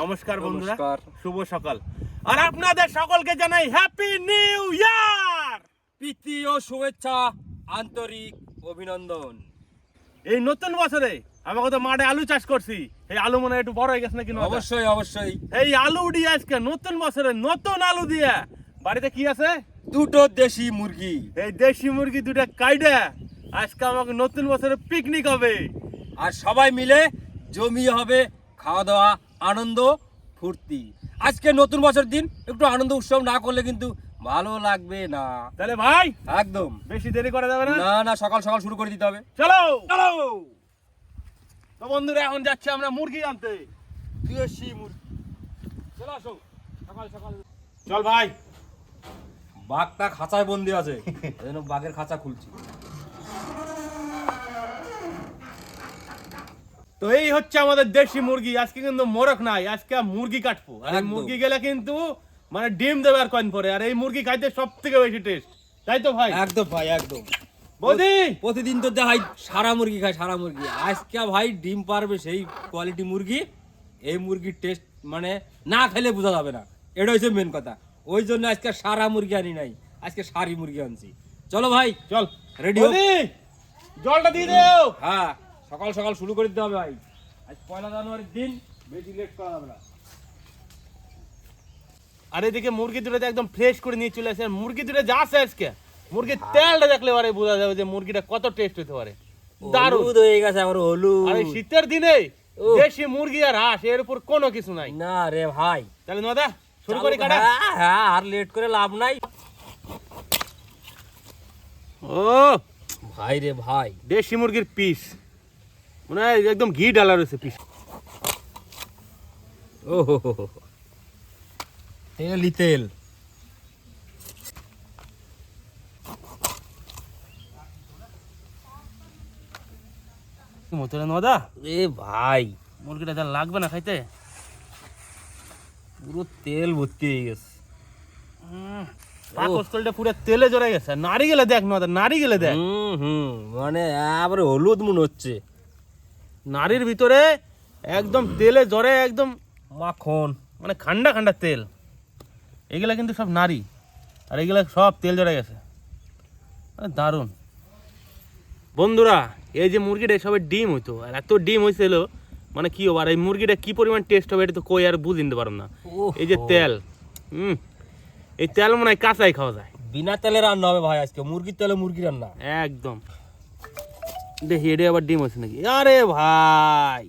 নমস্কার বন্ধুরা। শুভ সকাল। আর আপনাদের সকলকে জানাই হ্যাপি নিউ ইয়ার প্রীতি ও শুভেচ্ছা আন্তরিক অভিনন্দন। এই নতুন বছরে আমাকে তো মাঠে আলু চাষ করছি। এই আলু মনে হয় একটু বড় হয়ে গেছে নাকি অবশ্যই অবশ্যই। এই আলু দিয়ে আজকে নতুন বছরে নতুন আলু দিয়ে। বাড়িতে কি আছে? দুটো দেশি মুরগি। এই দেশি মুরগি দুটা কাইডে আজকে আমাকে নতুন বছরে পিকনিক হবে। আর সবাই মিলে জমি হবে খাওয়া দাওয়া আনন্দ ফুর্তি। আজকে নতুন বছর দিন একটু আনন্দ উৎসব না করলে কিন্তু ভালো লাগবে না। তাহলে ভাই একদম। বেশি দেরি করা যাবে না? না না সকাল সকাল শুরু করে দিতে হবে। চলো! চলো! তো বন্ধুরা এখন যাচ্ছি আমরা মুরগি আনতে। দেশি মুরগি। চলো আসো। সকাল সকাল। চল ভাই। বাঘটা খাঁচায় বন্দি আছে। এই জন্য বাঘের খাঁচা খুলছি। তো এই হচ্ছে আমাদের দেশি মুরগি। আজকে কিন্তু মোরক নাই আজকে মুরগি কাটবো। আর মুরগি গেলে কিন্তু মানে ডিম দেবে আর কয়েন পরে। আর এই মুরগি খাইতে সব থেকে বেশি টেস্ট তাই তো ভাই? একদম ভাই একদম। বৌদি! প্রতিদিন তো দেখাই সারা মুরগি খায় সারা মুরগি। আজকে ভাই ডিম পারবে সেই কোয়ালিটি মুরগি। এই মুরগির টেস্ট মানে না খেলে বোঝা যাবে না। এটা হচ্ছে মেন কথা। ওই জন্য আজকে সারা মুরগি আনি নাই। আজকে সারি মুরগি আনছি। চলো ভাই চল। রেডি। জলটা দিয়ে দেও। হ্যাঁ। সকাল সকাল শুরু করে দিতে হবে ভাই। আজ পয়লা জানুয়ারির দিন বেশি লেট করা যাবে না। আর এদিকে মুরগি দুটো একদম ফ্রেশ করে নিয়ে চলে আসে। মুরগি দুটো যা আছে আজকে। মুরগির তেলটা দেখলে পারে বোঝা যাবে যে মুরগিটা কত টেস্ট হতে পারে। দারুণ। হয়ে গেছে আবার হলুদ। আর এই শীতের দিনে দেশি মুরগি আর হাঁস এর উপর কোনো কিছু নাই। না রে ভাই। তাহলে নদা শুরু করি কাটা। হ্যাঁ হ্যাঁ আর লেট করে লাভ নাই। ও! ভাই রে ভাই। দেশি মুরগির পিস মনে হয় একদম ঘি ডালা রয়েছে পিস। ও হো হো হো। তেলই তেল। মতরে নদা? এ ভাই। মুরগিটা যা লাগবে না খাইতে? পুরো তেল ভর্তি হয়ে গেছে। পাকস্থলটা পুরো তেলে জড়ে গেছে। নারী গেলে দেখ নদা নারী গেলে দেখ। হুম হুম মানে এবারে হলুদ মনে হচ্ছে। নারীর ভিতরে একদম তেলে জড়ে একদম মাখন মানে ঠান্ডা ঠান্ডা তেল। এগুলা কিন্তু সব নারী আর এগুলা সব তেল জড়ে গেছে। মানে দারুণ। বন্ধুরা এই যে মুরগিটা সবে ডিম হইতো। আর এত ডিম হয়েছিল মানে কি হবে আর এই মুরগিটা কি পরিমাণ টেস্ট হবে এটা তো কই আর বুঝ নিতে পারো না। এই যে তেল হুম এই তেল মনে হয় কাঁচাই খাওয়া যায়। বিনা তেলে রান্না হবে ভাই আজকে মুরগির তেলে মুরগি রান্না। একদম। দেখি এটা আবার ডিম হচ্ছে নাকি? আরে ভাই।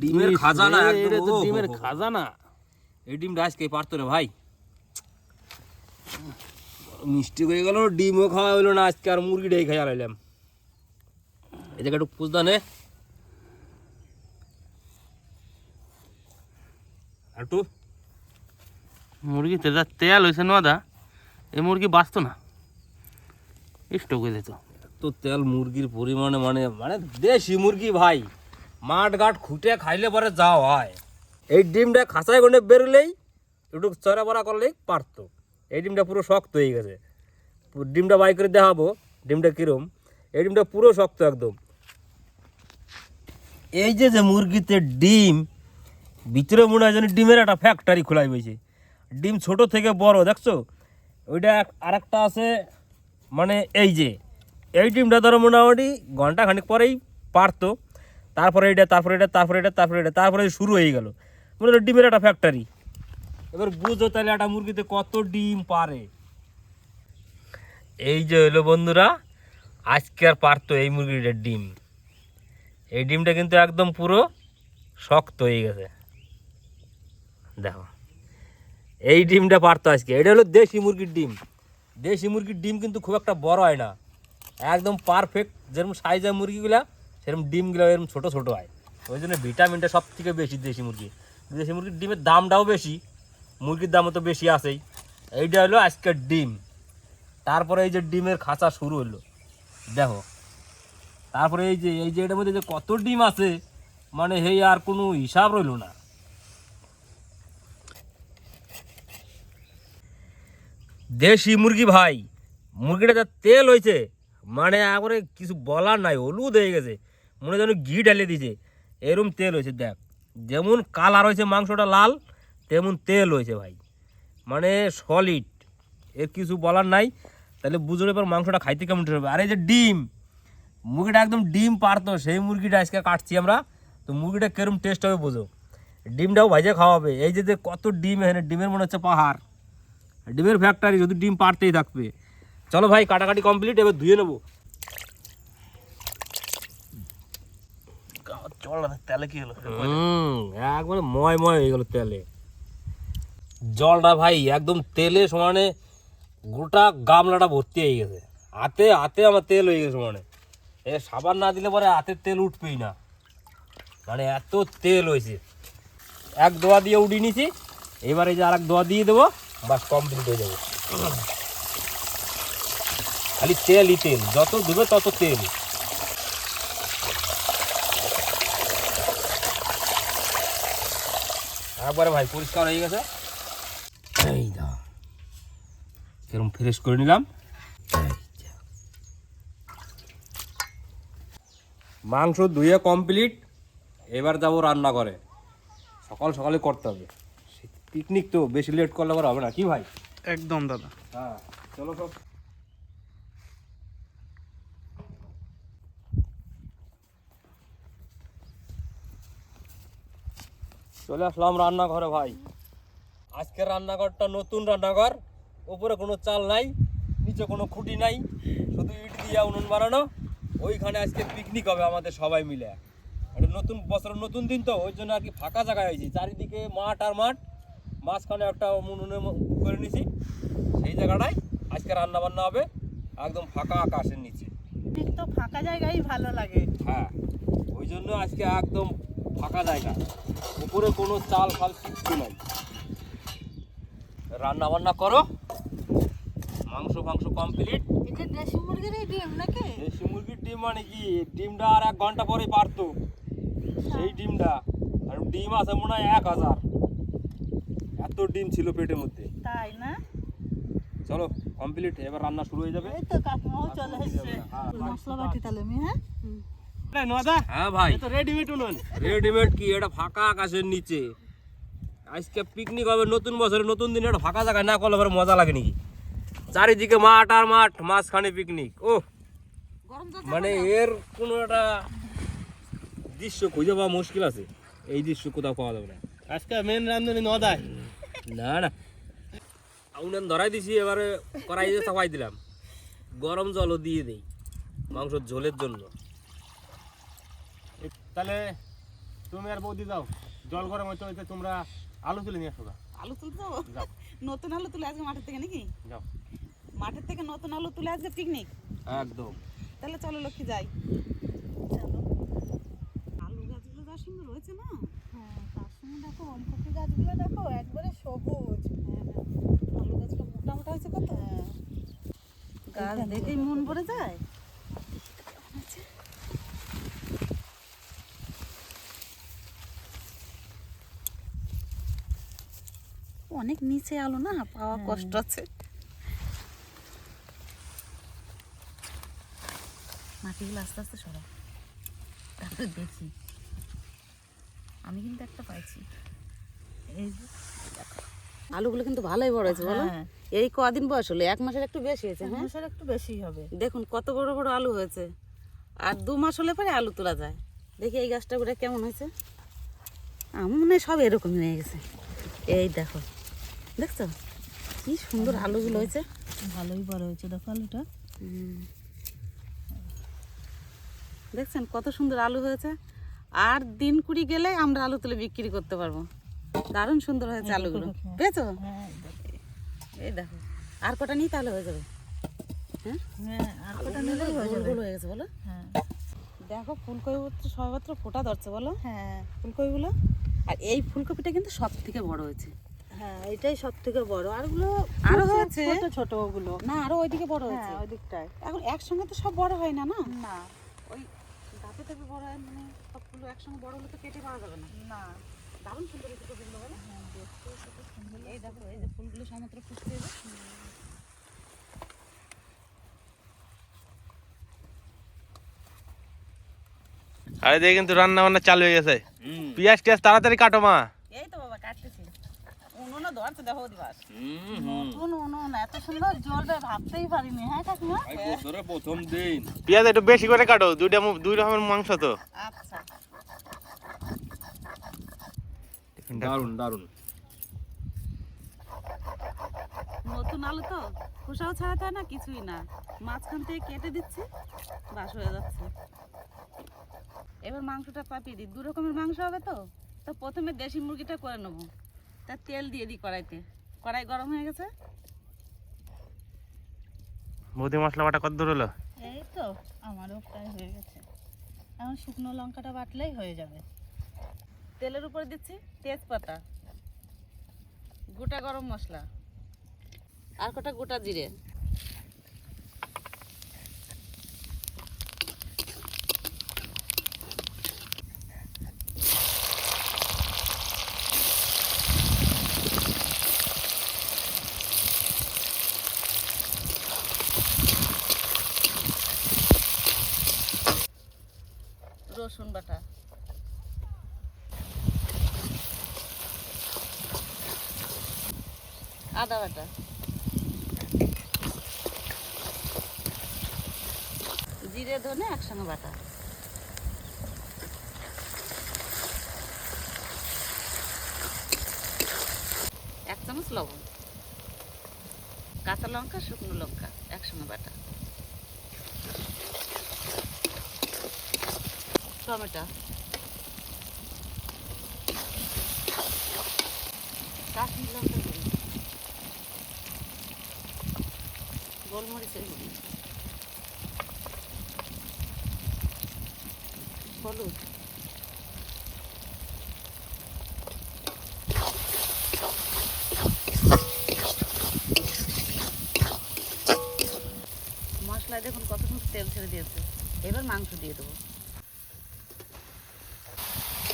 ডিমের খাজানা একদম এটা তো ডিমের খাজানা। এই ডিমটা আজকে পারতো রে ভাই? মিষ্টি হয়ে গেল ডিমও খাওয়া হইল না আজকে আর মুরগিটাই খাই আলাইলাম এই জায়গা একটু পুজদা নে একটু মুরগিতে যা তেল হয়েছে নদা এই মুরগি বাঁচতো না। স্টক হয়ে যেত। তো তেল মুরগির পরিমাণে মানে মানে দেশি মুরগি ভাই। মাঠ ঘাট খুঁটে খাইলে পরে যা হয়। এই ডিমটা খাঁচায় কোনে বেরোলেই একটু চড়া বড়া করলেই পারতো। এই ডিমটা পুরো শক্ত হয়ে গেছে। ডিমটা বাই করে দেখাবো, ডিমটা কিরম। এই ডিমটা পুরো শক্ত একদম। এই যে যে মুরগিতে ডিম, ভিতরে মনে হয় যেন ডিমের একটা ফ্যাক্টরি খোলাই হয়েছে। ডিম ছোট থেকে বড়, দেখছ? ওইটা আর একটা আছে মানে এই যে এই ডিমটা ধরো মোটামুটি ঘণ্টা খানিক পরেই পারতো। তারপরে এটা তারপরে এটা তারপরে এটা তারপরে এটা তারপরে শুরু হয়ে গেল। মনে হলো ডিমের একটা ফ্যাক্টরি এবার বুঝো তাহলে একটা মুরগিতে কত ডিম পারে। এই যে হলো বন্ধুরা, আজকে আর পারতো এই মুরগিটার ডিম। এই ডিমটা কিন্তু একদম পুরো শক্ত হয়ে গেছে। দেখো, এই ডিমটা পারতো আজকে। এটা হলো দেশি মুরগির ডিম। দেশি মুরগির ডিম কিন্তু খুব একটা বড় হয় না। একদম পারফেক্ট যেরকম সাইজের মুরগিগুলা, সেরকম ডিমগুলো এরকম ছোটো ছোটো হয়। ওই জন্য ভিটামিনটা সব থেকে বেশি দেশি মুরগি। দেশি মুরগির ডিমের দামটাও বেশি, মুরগির দামও তো বেশি আছেই। এইটা হলো আজকের ডিম। তারপরে এই যে ডিমের খাঁচা শুরু হলো। দেখো, তারপরে এই যে এই যে এটার মধ্যে যে কত ডিম আছে মানে হেই আর কোনো হিসাব রইল না। দেশি মুরগি ভাই মুরগিটা যা তেল হয়েছে মানে একবারে কিছু বলার নাই, হলুদ হয়ে গেছে। মনে যেন ঘি ঢালে দিয়েছে। এরম তেল হয়েছে, দেখ। যেমন কালার হয়েছে মাংসটা লাল, তেমন তেল হয়েছে ভাই। মানে সলিড এর কিছু বলার নাই। তাহলে বুঝলে এবার মাংসটা খাইতে কেমন হবে। আর এই যে ডিম, মুরগিটা একদম ডিম পারতো, সেই মুরগিটা আজকে কাটছি আমরা। তো মুরগিটা কিরম টেস্ট হবে বোঝো। ডিমটাও ভাজে খাওয়া হবে এই যে কত ডিম এখানে, ডিমের মনে হচ্ছে পাহাড়। ডিমের ফ্যাক্টরি যদি ডিম পারতেই থাকবে। চলো ভাই কাটাকাটি কমপ্লিট এবার ধুয়ে নেব। চল কি হলো? একবারে ময় ময় হয়ে গেল তেলে। জলটা ভাই একদম তেলে সমানে গোটা গামলাটা ভর্তি হয়ে গেছে। হাতে হাতে আমার তেল হয়ে গেছে সমানে। এ সাবান না দিলে পরে হাতের তেল উঠবেই না। মানে এত তেল হয়েছে। এক দোয়া দিয়ে উঠিয়ে নিছি এবার এই যে আর এক দোয়া দিয়ে দেবো বাস কমপ্লিট হয়ে যাবে। খালি তেলই তেল যত দেবে তত তেল। একবারে ভাই পরিষ্কার হয়ে গেছে? এই দাও সেরকম ফ্রেশ করে নিলাম। মাংস ধুয়ে কমপ্লিট এবার যাব রান্না করে সকাল সকালে করতে হবে। পিকনিক তো বেশি লেট করলে আবার হবে না কি ভাই? একদম দাদা। হ্যাঁ চলো সব। চলে আসলাম রান্নাঘরে ভাই। আজকের রান্নাঘরটা নতুন রান্নাঘর উপরে কোনো চাল নাই নিচে কোনো খুঁটি নাই শুধু ইট দিয়ে উনুন বানানো। ওইখানে আজকে পিকনিক হবে আমাদের সবাই মিলে। এটা নতুন বছরের নতুন দিন তো ওই জন্য আর কি ফাঁকা জায়গায় হয়েছে চারিদিকে মাঠ আর মাঠ মাঝখানে একটা উনুনে করে নিছি। সেই জায়গাটায় আজকে রান্না বান্না হবে একদম ফাঁকা আকাশের নিচে। তো ফাঁকা জায়গায় ভালো লাগে। হ্যাঁ ওই জন্য আজকে একদম ফাঁকা জায়গা। উপরে কোনো চাল ফাল কিচ্ছু নাই। রান্না বান্না করো। মাংস ফাংস কমপ্লিট এটা দেশি মুরগিরই ডিম নাকি? দেশি মুরগির ডিম মানে কি? ডিমটা আর এক ঘণ্টা পরে পারতো। সেই ডিমটা। আর ডিম আছে মনে হয় এক হাজার। এত ডিম ছিল পেটের মধ্যে। তাই না? চলো কমপ্লিট এবার রান্না শুরু হয়ে যাবে। এই তো কাকিমাও চলে এসছে। হ্যাঁ, মশলা বাটি তাহলে আমি হ্যাঁ? হ্যাঁ ভাই। তো রেডিমেড উনুন। রেডিমেড কি? এটা ফাঁকা আকাশের নিচে। আজকে পিকনিক হবে নতুন বছরে নতুন দিনে এটা ফাঁকা জায়গায় না করলে মজা লাগে নাকি? চারিদিকে মাঠ আর মাঠ মাঝখানে পিকনিক ও মানে এর কোনো একটা দৃশ্য খুঁজে পাওয়া মুশকিল আছে। এই দৃশ্য কোথাও পাওয়া যাবে না। আজকে মেন রান্ধনি নদায় না না। আউনান ধরাই দিছি এবারে কড়াই দিয়ে চাপাই দিলাম। গরম জলও দিয়ে দেই মাংসর ঝোলের জন্য। তাহলে তুমি আর বৌদি যাও। জল গরম হইতে হইতে তোমরা আলু তুলে নিয়ে আসো আলু তুলতে যাব যাও। নতুন আলু তুলে আজকে মাঠের থেকে নাকি? যাও। মাঠের থেকে নতুন আলু তুলে আজকে পিকনিক একদম। তাহলে চলো লক্ষ্মী যাই। চলো। আলু গাছগুলো যা সুন্দর রয়েছে না? হ্যাঁ তার সঙ্গে দেখো ওলকপি গাছগুলো দেখো একবারে সবুজ। হ্যাঁ আলু গাছটা মোটা মোটা হয়েছে কত? গাছ দেখেই মন ভরে যায়? অনেক নিচে আলো না? পাওয়া কষ্ট আছে। মাটিগুলো আস্তে আস্তে সরা তারপরে দেখি। আমি কিন্তু একটা পাইছি। এই যে আলুগুলো কিন্তু ভালোই বড় হয়েছে বলো। হ্যাঁ। এই কদিন বয়স হলো? এক মাসের একটু বেশি হয়েছে হ্যাঁ? মাসের একটু বেশি হবে। দেখুন কত বড় বড় আলু হয়েছে। আর দু মাস হলে পরে আলু তোলা যায়। দেখি এই গাছটা কেমন হয়েছে? আমার মনে হয় সব এরকমই হয়ে গেছে। এই দেখো। দেখছ? কি সুন্দর আলুগুলো হয়েছে। ভালোই বড় হয়েছে দেখো আলুটা। দেখছেন কত সুন্দর আলু হয়েছে? আর দিন কুড়ি গেলে আমরা আলু তুলে বিক্রি করতে পারব। দারুণ সুন্দর হয়েছে আলুগুলো। পেয়েছ? হ্যাঁ এই দেখো। আর কটা নিই তাহলে হয়ে যাবে? হ্যাঁ? হ্যাঁ আর কটা হয়ে গোল হয়ে গেছে বলো। হ্যাঁ। দেখো ফুলকপি সবেমাত্র ফোটা ধরছে বলো। হ্যাঁ। ফুলকপিগুলো। আর এই ফুলকপিটা কিন্তু সব থেকে বড় হয়েছে। হ্যাঁ এটাই সব থেকে বড়। আরগুলো আরও হয়েছে? ছোট ছোট ওগুলো। না আরও ওইদিকে বড় হয়েছে হ্যাঁ ওই দিকটায় এখন একসঙ্গে তো সব বড় হয় না না? না। ওই ধাপে ধাপে বড় হয় মানে সবগুলো একসঙ্গে বড় হলে তো কেটে পাওয়া যাবে না। না। দারুণ সুন্দর এই ফুলকপিগুলো বলো। এই দেখো এই যে ফুলগুলো সমাত্র ফুটছে এই যে। আর এদিকে কিন্তু রান্না বান্না চালু হয়ে গেছে। পেঁয়াজ টিয়াজ তাড়াতাড়ি কাটো মা। এই তো ধরছে দেখো দিবাস নতুন উনুন এত সুন্দর জ্বলবে ভাবতেই পারিনি হ্যাঁ কাকিমা? প্রথম দিন। পেঁয়াজ একটু বেশি করে কাটো দুইটা দুই রকমের মাংস তো। আচ্ছা। দারুণ দারুণ নতুন আলু তো খোসাও ছাড়াতে হয় না কিছুই না। মাঝখান থেকে কেটে দিচ্ছি বাস হয়ে যাচ্ছে। এবার মাংসটা পাপিয়ে দিই। দু রকমের মাংস হবে তো তো প্রথমে দেশি মুরগিটা করে নেব। তা তেল দিয়ে দিই কড়াইতে। কড়াই গরম হয়ে গেছে। বৌদি মশলা বাটা কত দূর হলো? এই তো আমারও প্রায় হয়ে গেছে। এখন শুকনো লঙ্কাটা বাটলেই হয়ে যাবে। তেলের উপরে দিচ্ছি তেজপাতা। গোটা গরম মশলা। আর কটা গোটা জিরে রসুন বাটা আদা বাটা। জিরে, ধনে একসঙ্গে বাটা। এক চামচ লবণ। কাঁচা লঙ্কা, শুকনো লঙ্কা একসঙ্গে বাটা। টমেটো। কাশ্মীর লঙ্কা গুঁড়ি গোলমরিচের হলুদ। মশলায় দেখুন কত সুন্দর তেল ছেড়ে দিয়েছে। এবার মাংস দিয়ে দেবো।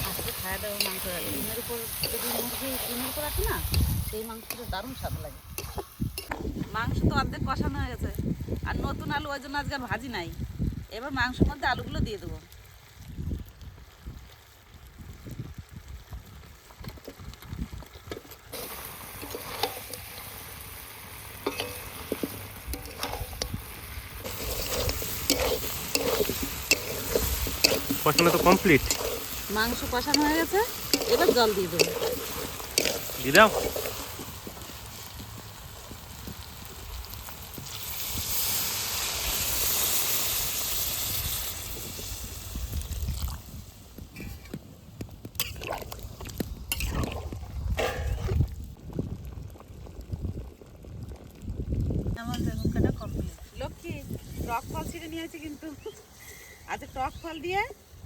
আজকে খাওয়া দাওয়া মাংস ডিমের উপর যদি মুরগি ডিমের উপর আছে না, সেই মাংসটা দারুণ স্বাদ লাগে। মাংস তো অর্ধেক কষানো হয়ে গেছে। আর নতুন আলু ওই জন্য আজকে ভাজি নাই। এবার মাংসের মধ্যে আলুগুলো দিয়ে দেবো। কষানো তো কমপ্লিট মাংস কষানো হয়ে গেছে। এবার জল দিয়ে দেবো। দিয়ে দাও আমার বেগুন কাটা কমপ্লিট লক্ষ্মী টক ফল ছিঁড়ে নিয়েছি কিন্তু আচ্ছা টক ফল দিয়ে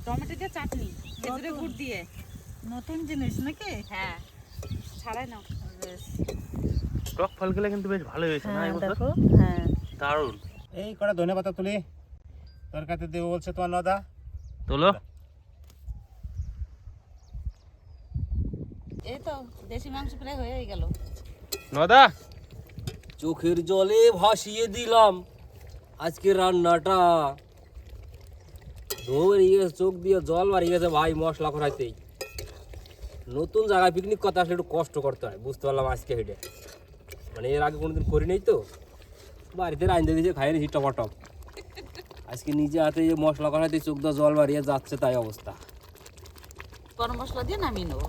টমেটো দিয়ে চাটনি খেজুরের। গুড় দিয়ে। নতুন জিনিস নাকি? হ্যাঁ ছাড়াই নাও। বেশ। টক ফলগুলো কিন্তু বেশ ভালো হয়েছে না হ্যাঁ এবছর? দেখো হ্যাঁ। দারুণ। এই কটা ধনে পাতা তুলি। তরকারিতে দেবো বলছে তোমার নদা তোলো। এই তো দেশি মাংস প্রায় হয়ে গেল। নদা চোখের জলে ভাসিয়ে দিলাম আজকে রান্নাটা। ধোঁ ইয়ে চোখ দিয়ে জল বাড়িয়ে গেছে ভাই, মশলা করাইতেই নতুন জায়গায় পিকনিক করতে আসলে একটু কষ্ট করতে হয়, বুঝতে পারলাম আজকে হেঁটে। মানে এর আগে কোনোদিন করি নাই তো, বাড়িতে রাঁধে দিয়েছে, খাই নিয়েছি টপাটপ আজকে নিজে হাতে যে মশলা করাইতে চোখ দিয়ে জল বাড়িয়ে যাচ্ছে তাই অবস্থা। গরম মশলা দিয়ে নামিয়ে নেব।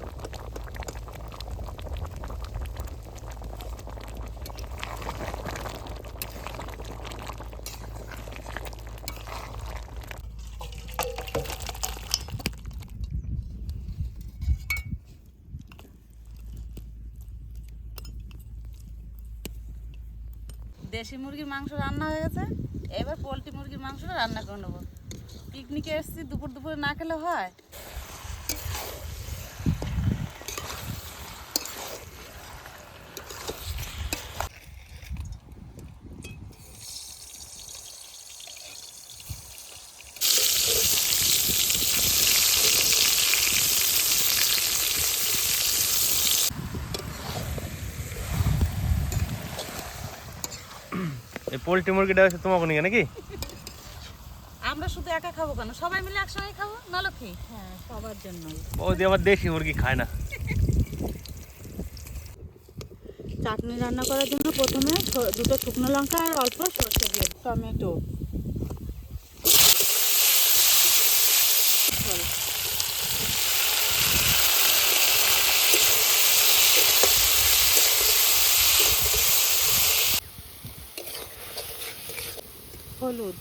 দেশি মুরগির মাংস রান্না হয়ে গেছে। এবার পোলট্রি মুরগির মাংসটা রান্না করে নেব। পিকনিকে এসেছি, দুপুর দুপুরে না খেলে হয়। পোলট্রি মুরগিটা হচ্ছে তোমাকে নিয়ে নাকি? আমরা শুধু একা খাব কেন? সবাই মিলে একসঙ্গে খাব? না লক্ষ্মী হ্যাঁ সবার জন্য ও বৌদি আবার দেশি মুরগি খায় না। চাটনি রান্না করার জন্য প্রথমে দুটো শুকনো লঙ্কা আর অল্প সরষে দিয়ে টমেটো। হলুদ।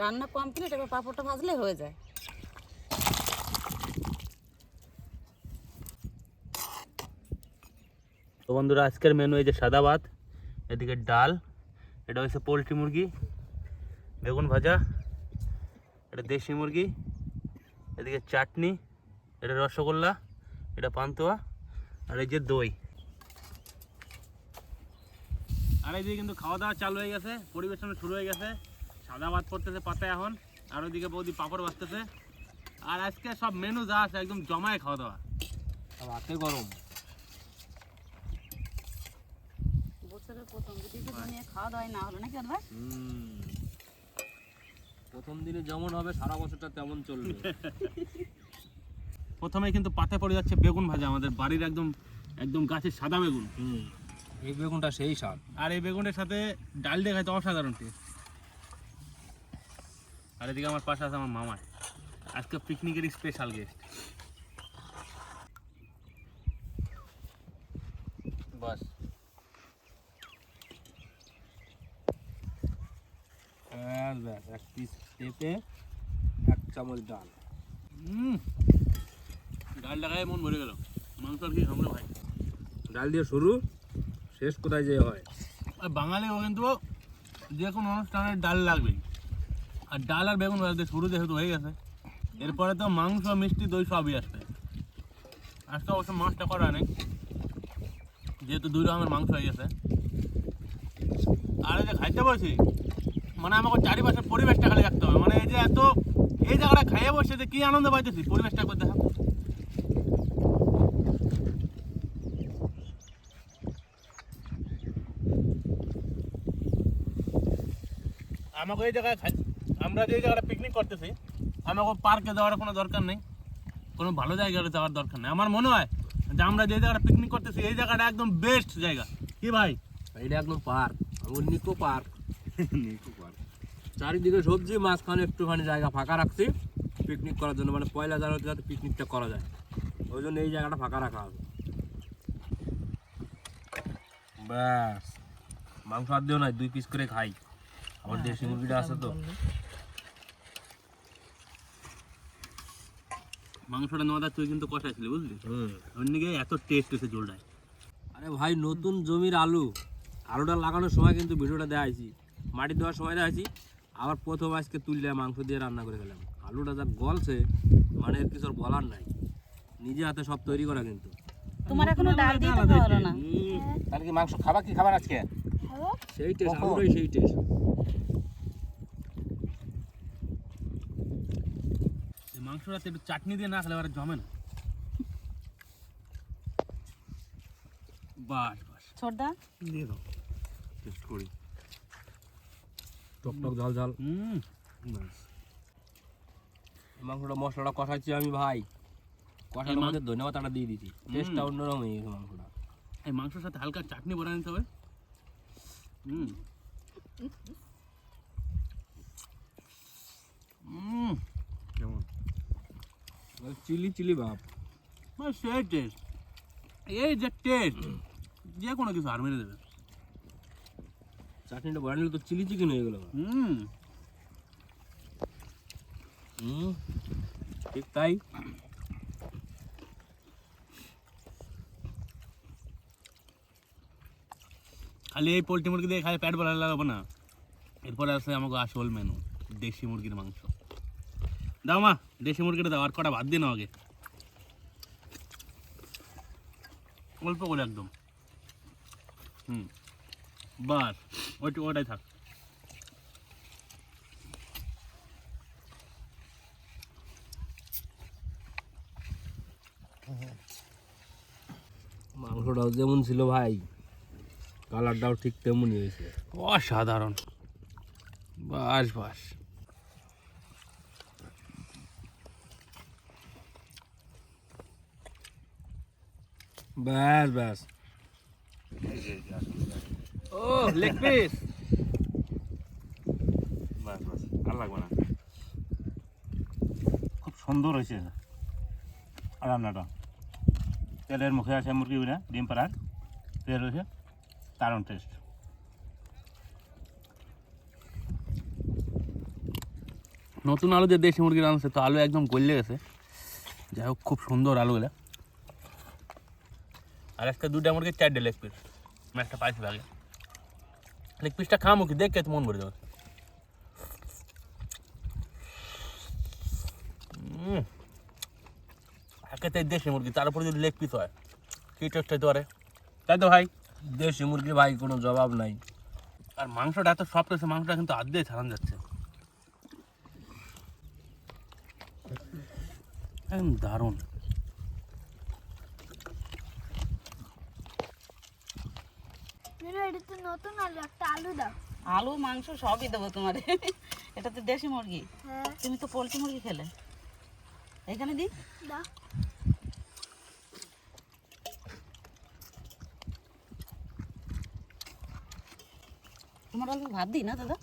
রান্না কমপ্লিট এবার পাঁপড়টা ভাজলে হয়ে যায়। বন্ধুরা, আজকের মেনু এই যে সাদা ভাত, এদিকে ডাল, এটা হচ্ছে পোলট্রি মুরগি, বেগুন ভাজা, এটা দেশি মুরগি, এদিকে চাটনি, এটা রসগোল্লা, এটা পান্তুয়া, আর এই যে দই। আর এইদিকে কিন্তু খাওয়া দাওয়া চালু হয়ে গেছে, পরিবেশন শুরু হয়ে গেছে, সাদা ভাত পড়তেছে পাতায় এখন, আর ওইদিকে বৌদি পাপড় বাঁচতেছে আর আজকে সব মেনু যা আছে, একদম জমায় খাওয়া দাওয়া রাতে গরম বছরের প্রথম যদি খাওয়া দাওয়াই না হলো নাকি ভাই প্রথম দিনে যেমন হবে সারা বছরটা তেমন চলবে। প্রথমে কিন্তু পাতে পড়ে যাচ্ছে বেগুন ভাজা আমাদের বাড়ির একদম একদম গাছের সাদা বেগুন। হুম। এই বেগুনটা সেই স্বাদ। আর এই বেগুনের সাথে ডাল দিয়ে খাইতে অসাধারণ টেস্ট আর এদিকে আমার পাশে আছে আমার মামা আজকে পিকনিকের স্পেশাল গেস্ট বাস ব্যাস এক পিস পেঁপে এক চামচ ডাল। ডালটা খাই মন ভরে গেল। মাংস আর কি খাব ভাই। ডাল দিয়ে শুরু শেষ কোথায় যে হয়? আর বাঙালি কিন্তু যে কোনো অনুষ্ঠানে ডাল লাগবে। আর ডাল আর বেগুন ভাজতে শুরু যেহেতু হয়ে গেছে এরপরে তো মাংস মিষ্টি দই সবই আসবে। আজকে অবশ্য মাছটা করা নেই যেহেতু দুই রকমের মাংস হয়ে গেছে। আর যে খাইতে বসি মানে আমাকে চারিপাশের পরিবেশটা খালি রাখতে হবে। মানে এই যে এত এই জায়গাটা খাইয়ে বসে যে কি আনন্দ পাইতেছি? পরিবেশটা করে দেখা। আমাকে এই জায়গায় আমরা যে জায়গাটা পিকনিক করতেছি আমাকে পার্কে যাওয়ার কোনো দরকার নেই। কোনো ভালো জায়গায় যাওয়ার দরকার নেই। আমার মনে হয় যে আমরা যে জায়গাটা পিকনিক করতেছি এই জায়গাটা একদম বেস্ট জায়গা। কি ভাই? এটা একদম park Nicco park Nicco park চারিদিকে সবজি মাঝখানে একটুখানি জায়গা ফাঁকা রাখছি। পিকনিক করার জন্য মানে পয়লা জানুয়ারিতে যাতে পিকনিকটা করা যায়। ওই জন্য এই জায়গাটা ফাঁকা রাখা হবে। ব্যাস। মাংস আর দিও না দুই পিস করে খাই। আমার দেশি মুরগিটা আছে তো। মাংসটা নেওয়া তুই কিন্তু কষাইছিলি বুঝলি? অন্যদিকে এত টেস্ট হয়েছে ঝোলটায় আরে ভাই নতুন জমির আলু। আলুটা লাগানোর সময় কিন্তু ভিডিওটা দেখাইছি। মাটি দেওয়ার সময় দেখাইছি। আবার প্রথম আজকে তুললে মাংস দিয়ে রান্না করে গেলাম আলুটা যা গলছে মানে এর কিছু আর বলার নাই। নিজে হাতে সব তৈরি করা কিন্তু। তোমার এখনও ডাল দিয়ে তো হলো না। তাহলে কি মাংস খাবা কি খাবার আজকে? সেই টেস্ট? আলুটাই সেই টেস্ট এই মাংসটা একটু চাটনি দিয়ে না খেলে এবার জমে না। বাস বাস। ছোটদা? দিয়ে দাও। টেস্ট করি। টক টক ঝাল। ঝাল মাংসটা মশলাটা কষাচ্ছি আমি ভাই। কষানোর মধ্যে ধন্যবাদ একটা দিয়ে দিচ্ছি। টেস্টটা অন্যরকম হয়ে গেছে মাংসটা। এই মাংসের সাথে হালকা চাটনি বানা নিতে হবে। হুম। হুম। কেমন? চিলি চিলি ভাব। সেই টেস্ট এই যে টেস্ট যে কোনো কিছু আর মেরে দেবে। চাটনিটা বানালে তো চিলি চিকেন হয়ে গেল। হুম। হুম ঠিক তাই। খালি এই পোলট্রি মুরগি দিয়ে খালি প্যাট ভরা লাগাবো না। এরপরে আছে আমাকে আসল মেনু দেশি মুরগির মাংস। দাও মা দেশি মুরগিটা দাও আর কটা ভাত নাও আগে। অল্প করে একদম। হুম। বাস ওইটা ওটাই থাক। মাংসটাও যেমন ছিল ভাই কালারটাও ঠিক তেমনই হয়েছে। অসাধারণ। বাস বাস। ব্যাস ব্যাস। ও লেগ পিস বাস লাগবে না। খুব সুন্দর হয়েছে। রান্নাটা। তেলের মুখে আছে মুরগিগুলা ডিম পাড়ার। তেল হয়েছে দারুণ টেস্ট নতুন আলু যে দেশি মুরগি রান্নাছে তো আলু একদম গলে গেছে। যাই হোক, খুব সুন্দর আলুগুলা। আর আজকে দুটা মুরগি চারটে লেগ পিস আমি একটা পাইছি ভাগে। লেগ পিসটা খামো কি দেখে মন ভরে যাবে। একেতে দেশি মুরগি তার উপরে যদি লেগ পিস হয় কি টেস্ট হইতে পারে তাই তো ভাই দেশি মুরগির ভাই কোনো জবাব নাই আর মাংসটা এত সফট হয়েছে মাংসটা কিন্তু আধ দিয়ে ছাড়ান যাচ্ছে দারুণ এটা নতুন আলু একটা আলু দাও। আলু মাংস সবই দেবো তোমার। এটা তো দেশি মুরগি। হ্যাঁ। তুমি তো পোলট্রি মুরগি খেলে। এখানে দি দাও। তোমার অল্প ভাত দিই না দাদা?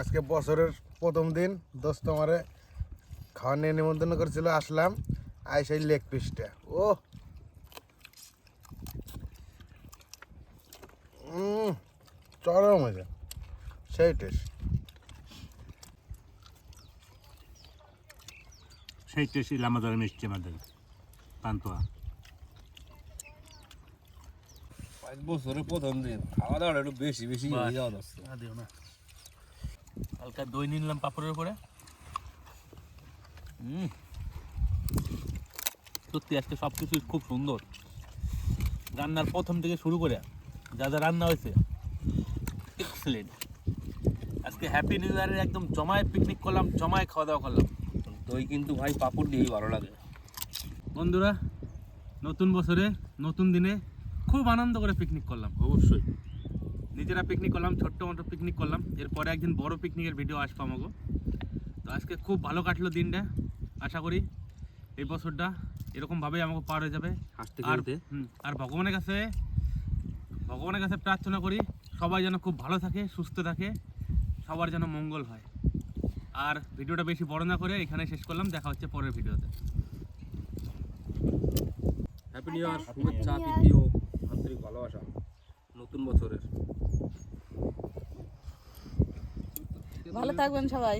আজকে বছরের প্রথম দিন দোস্ত আমারে খাওয়া নিয়ে নিমন্ত্রণ করেছিল আসলাম আই সেই লেগ পিসটা ও উম, চরম মজা সেই টেস্ট সেই টেস্টি আমাদের মিষ্টি আমাদের পান্তুয়া। পাঁচ বছরের প্রথম দিন। খাওয়া দাওয়াটা একটু বেশি বেশি হয়ে যাওয়া হালকা দই নিয়ে নিলাম পাপড়ের উপরে। সত্যি আজকে সব কিছুই খুব সুন্দর। রান্নার প্রথম থেকে শুরু করে যা যা রান্না হয়েছে এক্সেলেন্ট আজকে হ্যাপি নিউ ইয়ারের একদম জমায় পিকনিক করলাম জমায় খাওয়া দাওয়া করলাম। দই কিন্তু ভাই পাপড় দিয়েই ভালো লাগে। বন্ধুরা নতুন বছরে নতুন দিনে খুব আনন্দ করে পিকনিক করলাম। অবশ্যই। নিজেরা পিকনিক করলাম ছোট্ট মোটো পিকনিক করলাম। এরপরে একদিন বড় পিকনিকের ভিডিও আসব আমাকে তো আজকে খুব ভালো কাটলো দিনটা। আশা করি এই বছরটা এরকমভাবেই আমাকে পার হয়ে যাবে। হাসতে আর খেলতে হুম, আর ভগবানের কাছে ভগবানের কাছে প্রার্থনা করি সবাই যেন খুব ভালো থাকে সুস্থ থাকে সবার যেন মঙ্গল হয়। আর ভিডিওটা বেশি বড় না করে এখানে শেষ করলাম দেখা হচ্ছে পরের ভিডিওতে। হ্যাপি নিউ ইয়ার শুভেচ্ছা তৃতীয় আন্তরিক ভালোবাসা। নতুন বছরের। ভালো থাকবেন সবাই।